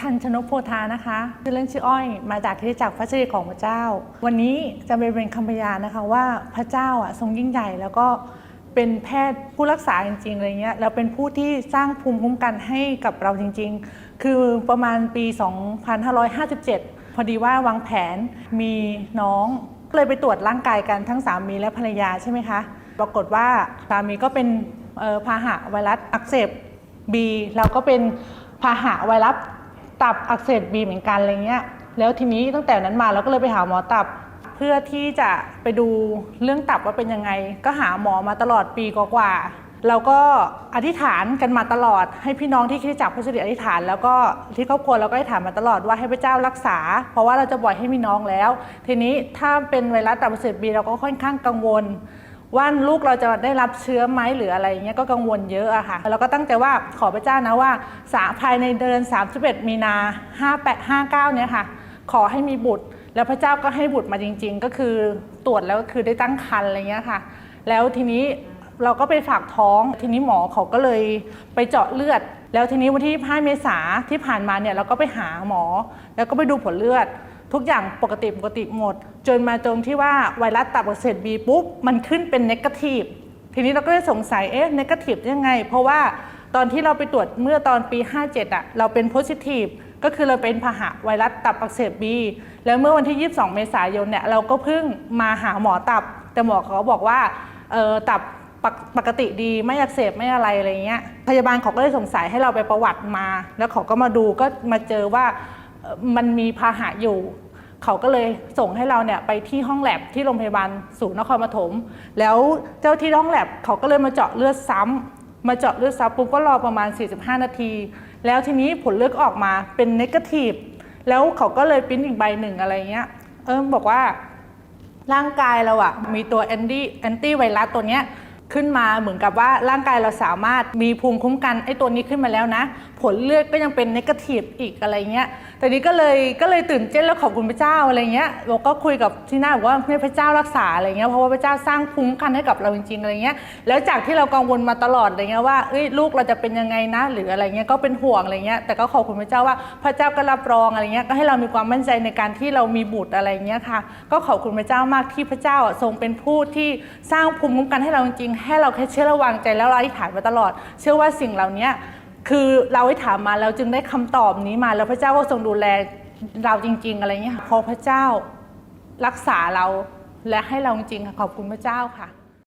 ทันชนกโพธานะคะชื่อเล่นชื่ออ้อย มาจากที่จากพระสิริของพระเจ้า วันนี้จะไปเป็นคำพยานนะคะว่าพระเจ้าอะทรงยิ่งใหญ่แล้วก็เป็นแพทย์ผู้รักษาจริงๆอะไรเงี้ยแล้วเป็นผู้ที่สร้างภูมิคุ้มกันให้กับเราจริง ๆ คือประมาณปี 2557 พอดีว่าวางแผนมีน้องเลยไปตรวจร่างกายกันทั้งสามีและภรรยาใช่ไหมคะ ปรากฏว่าสามีก็เป็นพาหะไวรัสอักเสบ B เราก็เป็นพาหะไวรัส ตับอักเสบ B เหมือนกันอะไรเงี้ย แล้วทีนี้ตั้งแต่นั้นมาเราก็เลยไปหาหมอตับ เพื่อที่จะไปดูเรื่องตับว่าเป็นยังไง ก็หาหมอมาตลอดปีกว่าๆเราก็อธิษฐานกันมาตลอด ให้พี่น้องที่คิดจักพุทธศิริอธิษฐาน แล้วก็ที่ครอบครัวเราก็อธิษฐานมาตลอดว่าให้พระเจ้ารักษา เพราะว่าเราจะปล่อยให้มีน้องแล้ว ทีนี้ถ้าเป็นไวรัสตับอักเสบ B เราก็ค่อนข้างกังวล ว่าลูกเราจะได้รับเชื้อไหมหรืออะไรเงี้ยก็กังวลเยอะอะค่ะเราก็ตั้งใจว่าขอพระเจ้านะว่าสาภายในเดือน31 มีนา58 59เนี่ยค่ะ ขอให้มีบุตร แล้วพระเจ้าก็ให้บุตรมาจริง ๆ ก็คือตรวจแล้วคือได้ตั้งครรภ์อะไรเงี้ยค่ะ แล้วทีนี้เราก็ไปฝากท้อง ทีนี้หมอเขาก็เลยไปเจาะเลือด แล้วทีนี้วันที่5เมษาที่ผ่านมาเนี่ยเราก็ไปหาหมอ แล้วก็ไปดูผลเลือด ทุกอย่างปกติปกติหมด จนมาตรงที่ว่าไวรัสตับอักเสบบีปุ๊บ มันขึ้นเป็นเนกาทีฟทีนี้เราก็เลยสงสัยเอ๊ะเนกาทีฟยังไง เพราะว่าตอนที่เราไปตรวจเมื่อตอนปี 57อะเราเป็นโพซิทีฟก็คือเราเป็นพาหะไวรัสตับอักเสบบีแล้วเมื่อวันที่ 22 เมษายนเนี่ยเราก็เพิ่งมาหาหมอตับ แต่หมอเขาบอกว่าเออตับปกปกติดีไม่อักเสบไม่อะไรอะไรเงี้ยพยาบาลเขาก็เลยสงสัยให้เราไปประวัติมา แล้วเขาก็มาดูก็มาเจอว่ามันมีพาหะอยู่ เขาก็เลยส่งให้เราเนี่ยไปที่ห้องแลบที่โรงพยาบาลศูนย์นครปฐมแล้วเจ้าที่ห้องแลบเขาก็เลยมาเจาะเลือดซ้ำมาเจาะเลือดซ้ำปุ๊บก็รอประมาณ 45 นาที แล้วทีนี้ผลเลือดออกมาเป็นเนกาทีฟแล้วเขาก็เลยปริ้นอีกใบหนึ่งอะไรเงี้ยเออบอกว่าร่างกายเราอะมีตัวแอนตี้แอนตี้ไวรัสตัวเนี้ยขึ้นมาเหมือนกับว่าร่างกายเราสามารถมีภูมิคุ้มกันไอ้ตัวนี้ขึ้นมาแล้วนะ ผลเลือดก็ยังเป็นนกาทีฟอีกอะไรเงี้ยแต่นี้ก็เลยก็เลยตื่นเต้นแล้วขอบคุณพระเจ้าอะไรเงี้ยเราก็คุยกับที่หน้าบอกว่าให้พระเจ้ารักษาอะไรเงี้ยเพราะว่าพระเจ้าสร้างภูมิคุ้มกันให้กับเราจริงๆอะไรเงี้ยแล้วจากที่เรากังวลมาตลอดอะไรเงี้ยว่าเอ้ยลูกเราจะเป็นยังไงนะ หรืออะไรเงี้ยก็เป็นห่วงอะไรเงี้ยแต่ก็ขอบคุณพระเจ้าว่าพระเจ้าก็รับรองอะไรเงี้ยก็ให้เรามีความมั่นใจในการที่เรามีบุตรอะไรเงี้ยค่ะ ก็ขอบคุณพระเจ้ามากที่พระเจ้าทรงเป็นผู้ที่สร้างภูมิคุ้มกันให้เราจริงๆให้เราแค่เชื่อระวางใจแล้วเราอธิษฐานมาตลอด เชื่อว่าสิ่งเหล่านี้ คือเราให้ถามมาแล้วจึงได้คำตอบนี้มาแล้วพระเจ้าก็ทรงดูแลเราจริง ๆ อะไรเงี้ยค่ะเพอพระเจ้ารักษาเราและให้เราจริงค่ะขอบคุณพระเจ้าค่ะ